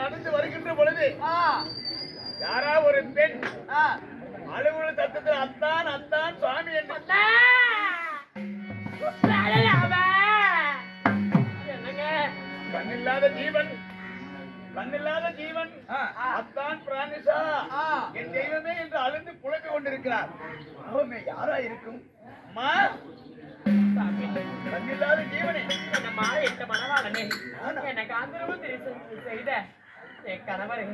நடந்து வருகின்ற பொழுது யாரா ஒரு பெண் அலுவல தத்தத்தில் அத்தான் அத்தான் சுவாமி என்று என்னங்க? கண்ணில்லாத ஜீவன் கண்ணில்லாத ஜீவன் அத்தான் பிராணிசா. என் தெய்வமே என்று அழுந்து புழக்க கொண்டிருக்கிறார். அவன் யாரா இருக்கும்? அம்மா. கண்ணில்லாத ஜீவனே. என்னமா எந்த மனதாளனே எனக்கு அந்த செய்த என் கணவரே.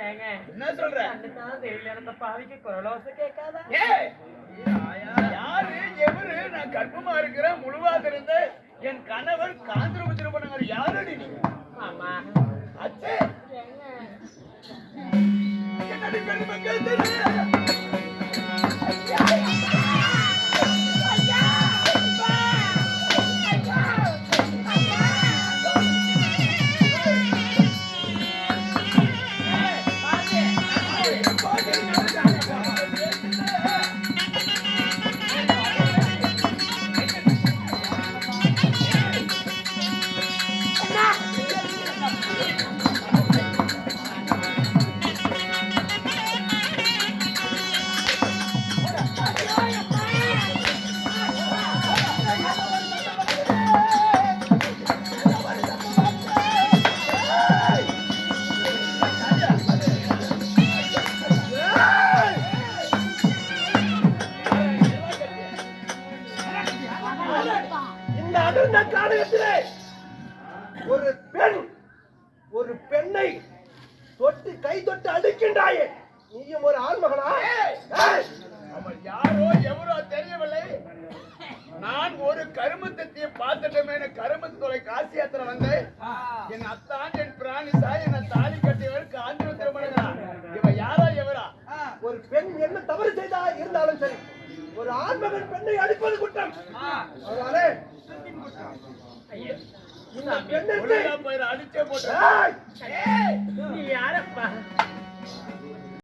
ஏங்க என்ன சொல்ற? கண்டுதான் தெரியல அந்த பாவிக்கு குரலோசை கேட்காதா? யாரு எவரு? நான் கர்ப்பமா இருக்கிறேன் இருந்த என் கணவர் காந்திரப திருப்பணங்கர் யாரடி நீ? ஆமா. அச்சே. என்னடி பெருமை கேட்கிறேன் ஒரு பெண் ஒரு பெண்ணை தொட்டு கை தொட்டு அடிக்கின்றாயே. நீயும் ஒரு ஆண்மகனா? ஏய்! அவள் யாரோ எவரோ தெரியவில்லை. நான் ஒரு கருமத்தை பார்த்துட்டோமே கருமத்து தொலை காசி யாத்திரை வந்தேன் என் அத்தான் என் பிராணிசா என்ன தாலி கட்டியவர் காந்திர திருமணங்கிறான் இவ யாரா எவரா? ஒரு பெண் என்ன தவறு செய்தா இருந்தாலும் சரி ஒரு ஆண்மகன் பெண்ணை அடிப்பது குற்றம். அதனாலே ஐயா. ஒழுங்கா போயிரு அடிச்சே போட்டு! நீ யாரப்பா